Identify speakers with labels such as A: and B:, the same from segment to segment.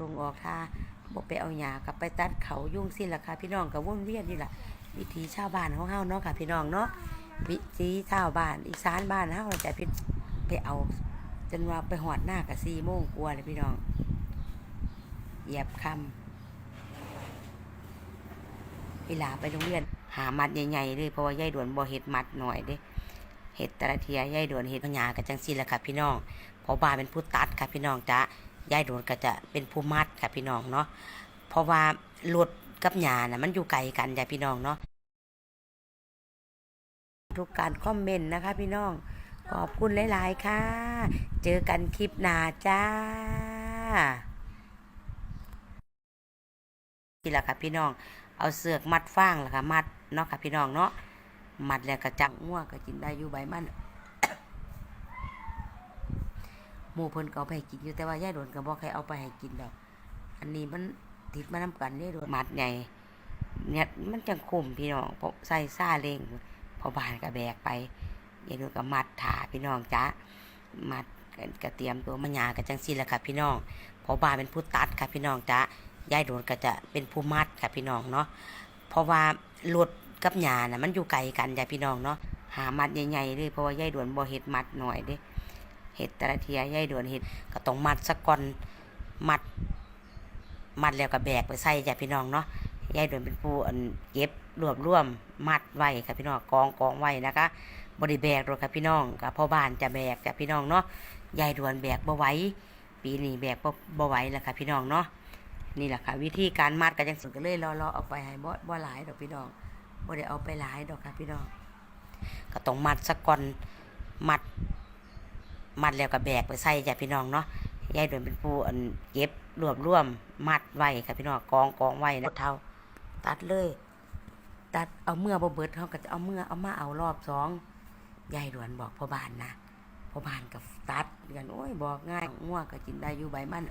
A: ตรงออกท่าบอกไปเอาหญ้ากลับไปตัดเขายุ่งสิ้นละค่ะพี่น้องกับวนเวียนนี่แหละวิถีชาวบ้านของเฮาเนาะค่ะ พี่น้องเนาะวิถีชาวบ้านอีสานบ้านเฮาแต่พี่ไปเอา จนว่าไปหอดหน้ากับสี่โมงกลัวเลยพี่น้องเหยียบคำเวลาไปโรงเรียนหามัดใหญ่ๆเลยเพราะว่ายายด่วนบ่เฮ็ดมัดหน่อยเด้เฮ็ดต่ละเทียยายด่วนเฮ็ดพญากันจังซี่แหละค่ะพี่น้องพราะบ้านเป็นผู้ตัดค่ะพี่น้องจ้ะ ยายด่วนก็จะเป็นผู้มัดค่ะพี่น้องเนาะเพราะว่ารถกับหญ้าน่ะมันอยู่ไกลกันจ้ะพี่น้องเนาะทุกการคอมเมนต์นะคะ พี่น้องขอบคุณหลาย ๆ ค่ะ เจอกันคลิปหน้าจ้านี่แหละค่ะพี่น้อง เอาเสือกมัดฟางแล้วค่ะมัดเนาะค่ะพี่น้องเนาะมัดแล้วก็จับง่วงก็กินได้อยู่ใบมัน ห มู่เพิ่นก็เอาไปให้กินอยู่แต่ว่ายายโดนก็บ่ใครเอาไปให้กินดอก อันนี้มันติดมานํกันยายโดนมัดใหญ่เนี่ยมันจังคุมพี่น้องเพราะใส่ซาเล้งพอบานก็แบกไปยายนวลก็มัดถาพี่น้องจ้ะมัดก็เตรียมตัวมันยากันจังซี่แหละค่ะพี่น้องพราะบ้านเป็นผู้ตัดค่ะพี่น้องจ้ะยายโดนก็จะเป็นผู้มัดค่ะพี่น้องเนาะเพราะว่ารถกับหญ้าน่ะมันอยู่ไกลกันจ้ะพี่น้องเนาะหามัดใหญ่ๆเลยเพราะว่ายายโดวนบ่เฮ็ดมัดหน่อยเด้ เฮ็ดแต่ละเทียยายดวนเฮ็ดก็ต้องมัดสักก่อนมัด มัดแล้วก็แบกไปใส่จ้ะพี่น้องเนาะยายดวนเป็นผู้เก็บรวบรวมมัดไว้ค่ะพี่น้องกองกองไว้นะคะบริแบกรถครับพี่น้องกับพ่อบ้านจะแบกกับพี่น้องเนาะยายดวนแบกบ่ไหวปีนี้แบกบ่บ่ไหวแล้วค่ะพี่น้องเนาะนี่แหละค่ะ วิธีการมัดก็จังสุดก็เลยรอรอเอาไปให้บ่บ่หลายดอกพี่น้องบ่ได้เอาไปหลายดอกค่ะพี่น้องก็ต้องมัดสักก่อนมัด มัดแล้วก็แบกไปใส่จ้ะพี่น้องเนาะยายด่วนเป็นผู้อันเก็บรวบรวมมัดไว้ค่ะพี่น้องกองกองไว้นะเท่าตัดเลย ตัดเอาเมื่อบ่เบิดเขาก็จะเอาเมื่อเอามาเอารอบสองยายหลวนบอกพ่อบ้านนะพ่อบ้านกับตัดกันโอ้ยบอกง่ายง่วงก็กินได้อยู่ใบมัน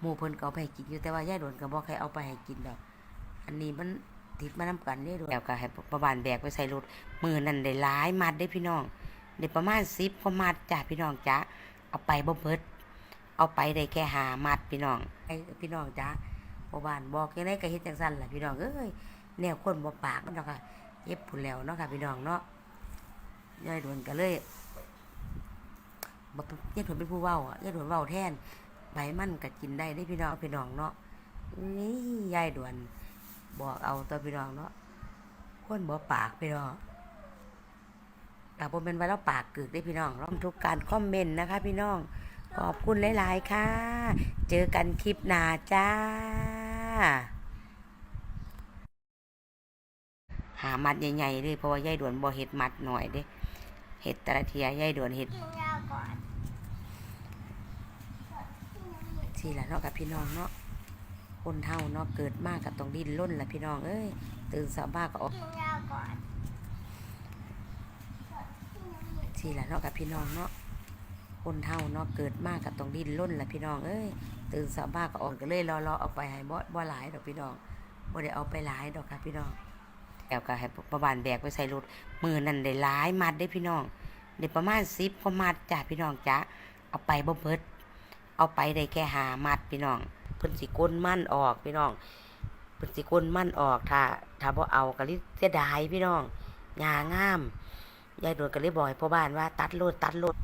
A: หมู่เพิ่นก็เอาไปให้กินอยู่แต่ว่ายายหลวนก็บอกใครเอาไปให้กินดอกอันนี้มัน ติดมานํกันเด้ดวนแล้วก็ให้พ่อบานแบกไปใส่รถมือนั่นได้หลายมัดได้พี่น้องได้ประมาณ10กว่ามัดจ้ะพี่น้องจ้ะเอาไปบ่เบิดเอาไปได้แค่หามัดพี่น้องไอ้พี่น้องจ้ะพ่อบานบอกยังไงก็เฮ็ดจังซั่นล่ะพี่น้องเอ้ยแนวคนบ่ปากมันดอกค่ะเย็บผุนแล้วเนาะค่ะพี่น้องเนาะยายดวนก็เลยบอกยายดวนเป็นผู้เว้าอะยายดวนเว้าแทนใบมันก็กินได้ได้พี่น้องพี่น้องเนาะนี่ยายดวน บอกเอาตัวพี่น้องเนาะคนบ่ปากพี่น้องแต่ผมเป็นไว้แล้วปากกึกได้พี่น้องร้องทุกการคอมเมนต์นะคะ พี่น้อง ขอบคุณหลาย ๆ ค่ะ เจอกันคลิปหน้าจ้า หามัดใหญ่ๆเลยเพราะว่ายายด่วนบ่เฮ็ดมัดหน่อยเด้เฮ็ดแต่ละเทียยายด่วนเฮ็ด
B: กินยาก่อน
A: สิล่ะเนาะกับพี่น้องเนาะ คนเฮาเนาะเกิดมากก็ต้องดิ้นรนล่ะพี่น้องเอ้ยตื่นสายบ้าก็ออก
B: กินยาก่อน
A: สิล่ะเนาะกับพี่น้องเนาะคนเฮาเนาะเกิดมากก็ต้องดิ้นรนล่ะพี่น้องเอ้ยตื่นสายบ้าก็ออกก็เลยรอรอเอาไปให้บ่บ่หลายดอกพี่น้องบ่ได้เอาไปหลายดอกค่ะพี่น้องแล้วก็ให้ประบานแบกไปใส่รถมือนั่นได้หลายมัดได้พี่น้องได้ประมาณ10กว่ามัดจ้ะพี่น้องจ้ะเอาไปบ่เบิดเอาไปได้แค่หามัดพี่น้อง เพิ่นสิก้นมั่นออกพี่น้องเพิ่นสิก้นมั่นออกถ้าถ้าบ่เอาก็ลิเสียดายพี่น้องหญ้างามยายโดนก็เลยบอกให้พ่อบ้านว่า ตัดโลดตัดโลด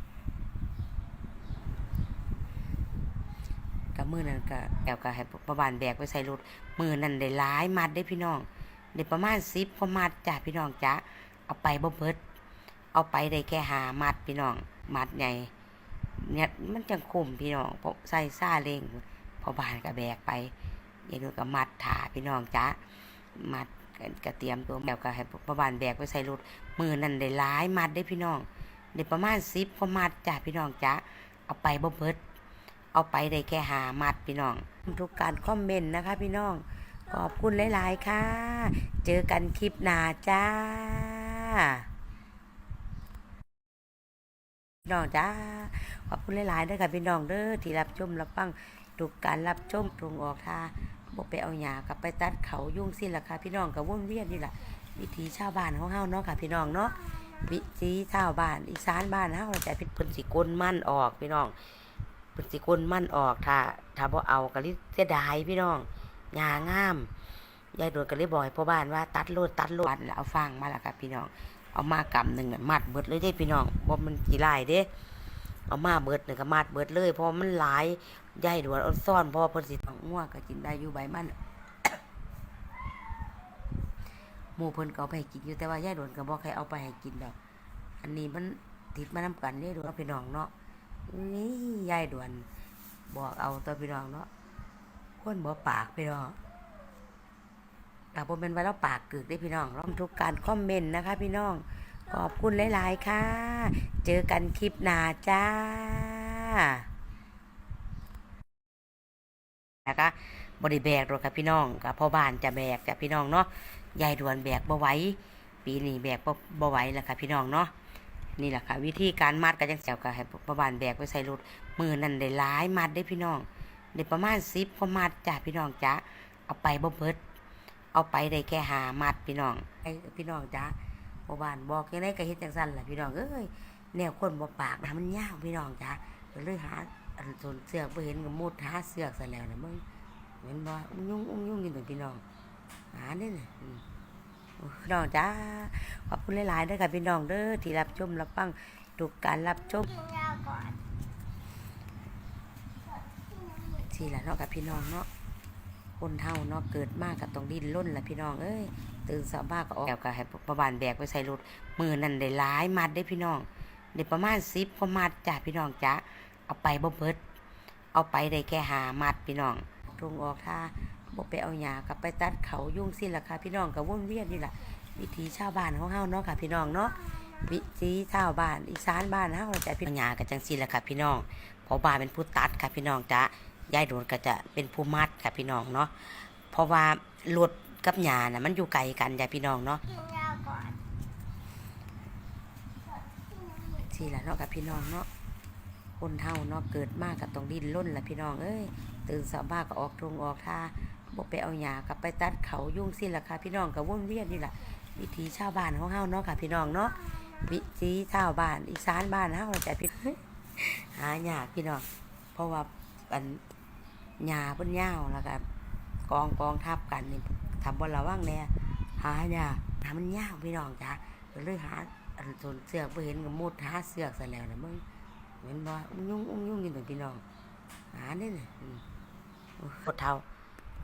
A: กับมือนั้นก็แอวก็ให้พ่อบ้านแบกไปใส่รถมือนั้นได้หลายมัดได้พี่น้องได้ประมาณ10กว่ามัดจ้ะพี่น้องจ้ะเอาไปบ่เบิด เอาไปได้แค่หามัดพี่น้องมัดใหญ่เนี่ยมันจังคุมพี่น้องเพราะใส่ซาเล้ง พอบานก็แบกไปยายนุ่นก็มัดถาพี่น้องจ้ะมัดก็เตรียมตัวแล้วก็ให้พอบานแบกไปใส่รถมือนั่นได้หลายมัดได้พี่น้องได้ประมาณสิบกว่ามัดจ้ะพี่น้องจ้ะเอาไปบ่เบิดเอาไปได้แค่หามัดพี่น้องทุกการคอมเมนต์นะคะ พี่น้องขอบคุณหลาย ๆ ค่ะ เจอกันคลิปหน้าจ้าพี่น้องจ้า ขอบคุณหลายๆด้วยค่ะพี่น้องเด้อที่รับชมรับฟัง ทุกการรับชมตรงออกท่าบอกไปเอาหญ้ากลับไปตัดเขายุ่งสิ้นละค่ะพี่น้องกับวนเวียนนี่แหละวิถีชาวบ้านของเฮาเนาะค่ะพี่น้องเนาะวิถีชาวบ้านอีสานบ้านเฮาแต่พิษเพิ่นสิกลมั่นออกพี่น้องเพิ่นสิคนมันออกถ้าถ้าบ่เอาก็เลยเสียดายพี่น้องหญ้างามยายโดนก็เลยบอกให้พ่อบ้านว่าตัดโลดตัดโลดแล้วเอาฟางมาล้วครับพี่น้องเอามากำหนึ่งมัดเบิดเลยเด้พี่น้องบ่มันกี่ลายเด้ เอามาเบิดหนึ่งก็มัดเบิดเลยเพราะมันหลายยายดนเอาซ่อนเพราะว่าเพิ่นสิต้องง่วงก็กินได้อยู่ใบมันหมูเพิ่นก็เอาไปให้กินอยู่แต่ว่ายายโดนก็บ่ใครเอาไปให้กินดอก อันนี้มันติดมานํกันเด้โดนเอาพี่น้องเนาะนี่ยายด่วนบอกเอาตัวพี่น้องเนาะคนบ่ปากพี่น้องแต่บ่แม่นไว่าเราปากกึกได้พี่น้องร้องทุกการคอมเมนต์นะคะ พี่น้อง ขอบคุณหลาย ๆ ค่ะ เจอกันคลิปหน้าจ้านะคะบริแบกรอกค่ะพี่น้องกับพ่อบ้านจะแบกกับพี่น้องเนาะยายด่วนแบกบ่ไหวปีนี้แบกบ่บไหวแล้วค่ะพี่น้องเนาะนี่แหละค่ะ วิธีการมัดก็จังเจ้าก็ให้ประบานแบกไปใส่รถมือนั่นได้หลายมัดได้พี่น้องได้ประมาณสิบกว่ามัดจ้ะพี่น้องจ้ะเอาไปบ่เบิดเอาไปได้แค่หามัดพี่น้องไอ้พี่น้องจ้ะ ประบานบอกยังไงก็เฮ็ดจังซั่นล่ะพี่น้องเอ้ยแนวคนบ่ปากนะมันยากพี่น้องจ้ะก็เลยหาอันสนเสือกบ่เห็นก็มุดหาเสือกซะแล้วนะมึงเห็นบ่อุ้งยุ่งอุ้งยุ่งอยู่นั่นพี่น้องหานี่น่ะอืมพี่น้องจ้าขอบคุณหลายๆด้วยค่ะพี่น้องเด้อที่รับชมรับฟังทุกการรับชม
B: กินยาก่อน
A: ที่ละเนาะกับพี่น้องเนาะ คนเท่าเนาะเกิดมากกับต้องดิ้นร่นละพี่น้องเอ้ยตื่นสาบ้าก็ออกแกวก็ให้ประบานแบกไปใส่รถมือนั่นได้หลายมัดได้พี่น้องได้ประมาณสิบกว่ามัดจ้ะพี่น้องจ้ะเอาไปบ่เบิด เอาไปได้แค่หามัดพี่น้องตรงออกท่าบ่ไปเอาหยากับไปตัดเขายุ่งสิ้นละค่ะพี่น้องกับว่นเวียนนี่แหละวิถีชาวบ้านของเฮาเนาะค่ะพี่น้องเนาะวิถีชาวบ้านอีสานบ้านเฮาจะพี่หญากันจังซี่ะค่ะพี่น้องพราะบ้านเป็นผู้ตัดค่ะพี่น้องจ้ะ ยายโดนก็จะเป็นผู้มัดค่ะพี่น้องเนาะเพราะว่ารถกับหญ้าน่ะมันอยู่ไกลกันจ้ะพี่น้องเนาะ
B: กินยาก่อน
A: ที่ละเนาะกับพี่น้องเนาะคนเฮาเนาะเกิดมากก็ต้องดิ้นร่นละพี่น้องเอ้ยตื่นสายบ้าก็ออกตรงออกท่าบ่ไปเอาหญ้ากลับไปตัดเขายุ่งสิ้นละค่ะพี่น้องก็วนเวียนนี่แหละวิถีชาวบ้านของเฮาเนาะค่ะพี่น้องเนาะวิถีชาวบ้านอีสานบ้านเฮาแต่พี่หายากพี่น้องเพราะว่าอัน หญ้าเพิ่นยาวแล้วก็กองกองทับกันนี่ทำบ่ระวังแน่หายาหามันยาวพี่น้องจ้ะเลยหาอันสนเสือกบ่เห็นก็มุดหาเสือกซะแล้วนะมึงเห็นบ่อุ้งยุ่งอุ้งยุ่งอยู่นั่นพี่น้องหาเนี่น่ะอืมโอ้ยปวดเท้า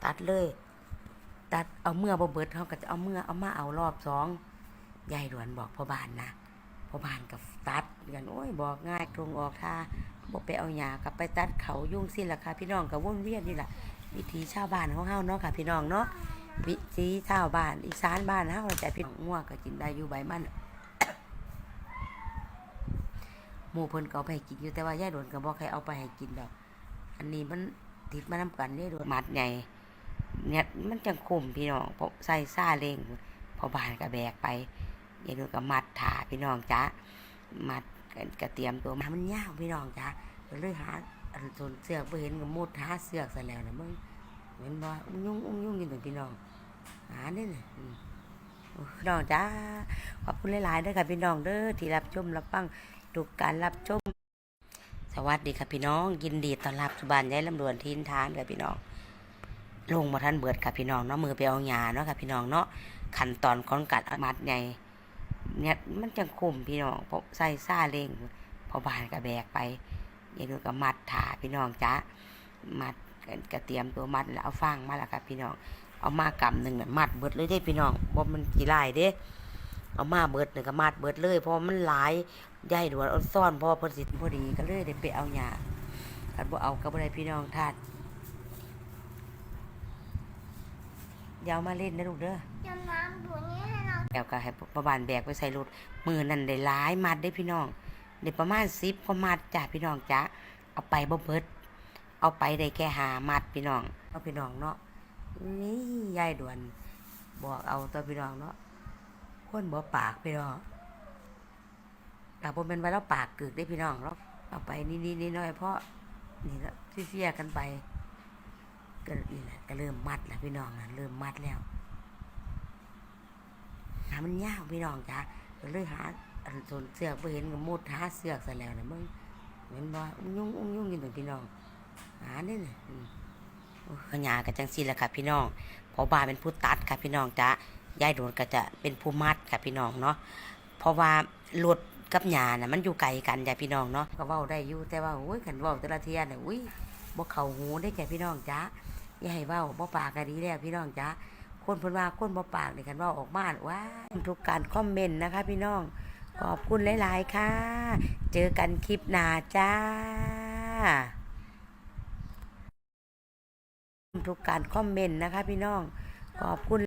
A: ตัดเลย ตัดเอาเมื่อบ่เบิดเขาก็จะเอาเมื่อเอามาเอารอบสองยายหลวนบอกพ่อบานนะพอบานกับตัดกันโอ้ยบอกง่ายตรงออกท่า บอกไปเอาหยากลับไปตัดเขายุ่งสิ้นละค่ะพี่น้องกับวนเวียนนี่แหละวิถีชาวบ้านของเฮาเนาะค่ะ พี่น้องเนาะวิถีชาวบ้านอีสานบ้านเฮาแต่พี่น้องง่วงก็กินได้อยู่ใบมันหมู่เพิ่นก็เอาไปให้กินอยู่แต่ว่ายาโดนก็บ่ใครเอาไปให้กินดอก อันนี้มันติดมานํกันเด้โดนมัดใหญ่เนี่ยมันจังคุมพี่น้องเพราะใส่ซาเล้งพอบานก็แบกไปยายนุ่นก็มัดถาพี่น้องจ้ามัด กระเตรียมตัวมามันยาวพี่น้องจ้าก็เลยหาอันสนเสือกบ่เห็นก็มุดหาเสือกซะแล้วนะมึงเห็นบ่อุ้งยุ่งอุ้งยุ่งอยู่นั่นพี่น้องหานี่น่ะอืมโอ้ยพี่น้องจ้าขอบคุณหลายๆเด้อค่ะพี่น้องเด้อที่รับชมรับฟังทุกการรับชม สวัสดีค่ะพี่น้อง ยินดีต้อนรับสุบานยายลำดวนทินทานค่ะพี่น้อง ลงมาท่านเบิดค่ะพี่น้องเนาะมือไปเอาหยาเนาะค่ะพี่น้องเนาะขั้นตอนของการมัดใหญ่ เนี่ยมันจังคุมพี่น้องเพราะใส่ซาเล้งพอบานก็แบกไปยายนุ่นก็มัดถาพี่น้องจ้ามัดก็เตรียมตัวมัดแล้วเอาฟางมาแล้วครับพี่น้อง เอามากำหนึ่งน่ะมัดเบิดเลยเด้พี่น้องบ่มันกี่ลายเด้ เอามาเบิดหนึ่งก็มัดเบิดเลยเพราะมันหลายใหญ่ด่วนเอาซ่อนเพอพิ่นสิพอดีก็เลยได้ไปเอาหญ้าคันบ่เอาก็บ่ได้พี่น้องทาดยาวมาเล่นนะลูกเด้อ
B: จำน้ำตัวนี้ให้
A: แล้วก็ให้ประบานแบกไปใส่รถมือนั่นได้หลายมัดได้พี่น้องได้ประมาณสิบกว่ามัดจ้ะพี่น้องจ้ะเอาไปบ่เบิด เอาไปได้แค่หามัดพี่น้องเอาพี่น้องเนาะนี่ยายด่วน บอกเอาตัวพี่น้องเนาะคนบ่ปากพี่น้องแต่บ่เป็นไว่าเราปากกึกได้พี่น้องเราเอาไปนี่นี่นี่น้อยเพราะนี่ละเสียกันไปก็นี่แหละก็เริ่มมัดแล้วพี่น้องนะเริ่มมัดแล้ว มันยากพี่น้องจ้ะก็เลยหาอันสนเสือกไปเห็นก็มุดหาเสือกซะแล้วนะมึงเห็นบ่อุ้งยุ่งอุ้งยุ่งอยู่ตัวพี่น้องหานี่น่ะขยากันจังซีแหละค่ะพี่น้องพอบ้านเป็นผู้ตัดค่ะพี่น้องจ้ะยายโดนก็จะเป็นผู้มัดค่ะพี่น้องเนาะเพราะว่ารถกับหญ้าน่ะมันอยู่ไกลกันจ้ะพี่น้องเนาะก็เว้าได้อยู่แต่ว่าโอ้ยคันเว้าแต่ละเที่ยน่ะอุ้ยบ่เข้าหูได้แก่พี่น้องจ้ะอย่าให้เว้าบ่ปากก็ดีแล้วพี่น้องจ้ะ คนเพิ่นว่าคนบ่ปากนี่คันว่าออกมาว้าทุกการคอมเมนต์นะคะ พี่น้องขอบคุณหลาย ๆ ค่ะ เจอกันคลิปหน้าจ้า ทุกการคอมเมนต์นะคะ พี่น้องขอบคุณ